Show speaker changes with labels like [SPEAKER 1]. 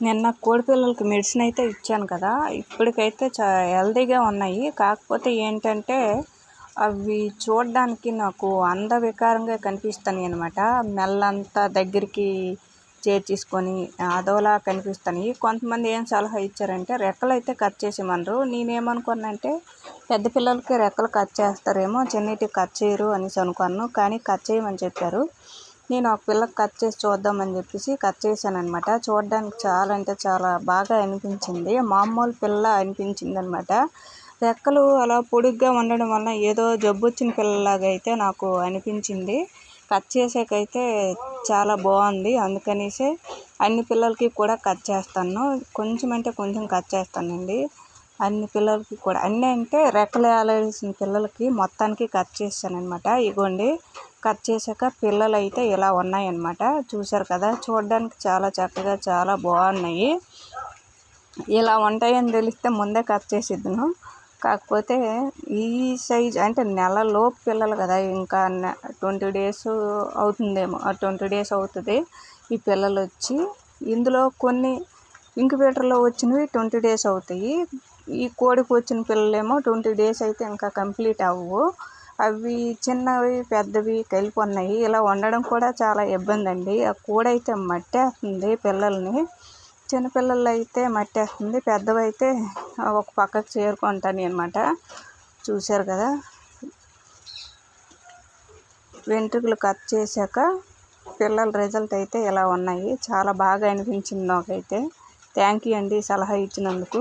[SPEAKER 1] నిన్న కోడిపిల్లలకి మెడిసిన్ అయితే ఇచ్చాను కదా ఇప్పటికైతే చా హెల్దీగా ఉన్నాయి. కాకపోతే ఏంటంటే అవి చూడడానికి నాకు అందవికారంగా కనిపిస్తున్నాయి అనమాట మెల్లంతా దగ్గరికి చేర్చేసుకొని అదోలా కనిపిస్తున్నాయి కొంతమంది ఏం సలహా ఇచ్చారంటే రెక్కలు అయితే కట్ చేసేయమన్నారు నేనేమనుకున్నానంటే పెద్ద పిల్లలకి రెక్కలు కట్ చేస్తారేమో చిన్నిటికి కట్ చేయరు అనేసి అనుకున్నాను. కానీ కట్ చేయమని చెప్పారు. నేను ఆ పిల్లకి కట్ చేసి చూద్దామని చెప్పేసి కట్ చేశాను అనమాట చూడడానికి చాలా అంటే చాలా బాగా అనిపించింది. మామూలు పిల్ల అనిపించింది అనమాట రెక్కలు అలా పొడుగ్గా ఉండడం వల్ల ఏదో జబ్బు వచ్చిన పిల్లలాగా అయితే నాకు అనిపించింది. కట్ చేసాకైతే చాలా బాగుంది. అందుకనేసి అన్ని పిల్లలకి కూడా కట్ చేస్తాను. కొంచెం అంటే కొంచెం కట్ చేస్తానండి. అన్ని పిల్లలకి కూడా. అన్నీ అంటే రెక్కలు వేయాల్సిన పిల్లలకి మొత్తానికి కట్ చేస్తానమాట ఇగోండి. కట్ చేశాక పిల్లలు అయితే ఇలా ఉన్నాయన్నమాట. చూసారు కదా? చూడడానికి చాలా చక్కగా చాలా బాగున్నాయి. ఇలా ఉంటాయని తెలిస్తే ముందే కట్ చేసిద్దును. కాకపోతే ఈ సైజ్ అంటే నెలలో పిల్లలు కదా ఇంకా ట్వంటీ డేస్ అవుతుందేమో ట్వంటీ డేస్ అవుతుంది ఈ పిల్లలు వచ్చి. ఇందులో కొన్ని ఇంక్యుబేటర్లో వచ్చినవి ట్వంటీ డేస్ అవుతాయి. ఈ కోడికి వచ్చిన పిల్లలేమో ట్వంటీ డేస్ అయితే ఇంకా కంప్లీట్ అవ్వవు అవి చిన్నవి పెద్దవి కలిపి ఉన్నాయి. ఇలా వండడం కూడా చాలా ఇబ్బంది అండి ఆ కూడైతే మట్టేస్తుంది పిల్లల్ని. చిన్నపిల్లలు అయితే మట్టేస్తుంది. పెద్దవి అయితే ఒక పక్కకు చేరుకుంటాను అనమాట చూశారు కదా? వెంట్రుకలు కట్ చేశాక పిల్లల రిజల్ట్ అయితే ఇలా ఉన్నాయి. చాలా బాగా అనిపించింది నాకైతే. థ్యాంక్ యూ అండి సలహా ఇచ్చినందుకు.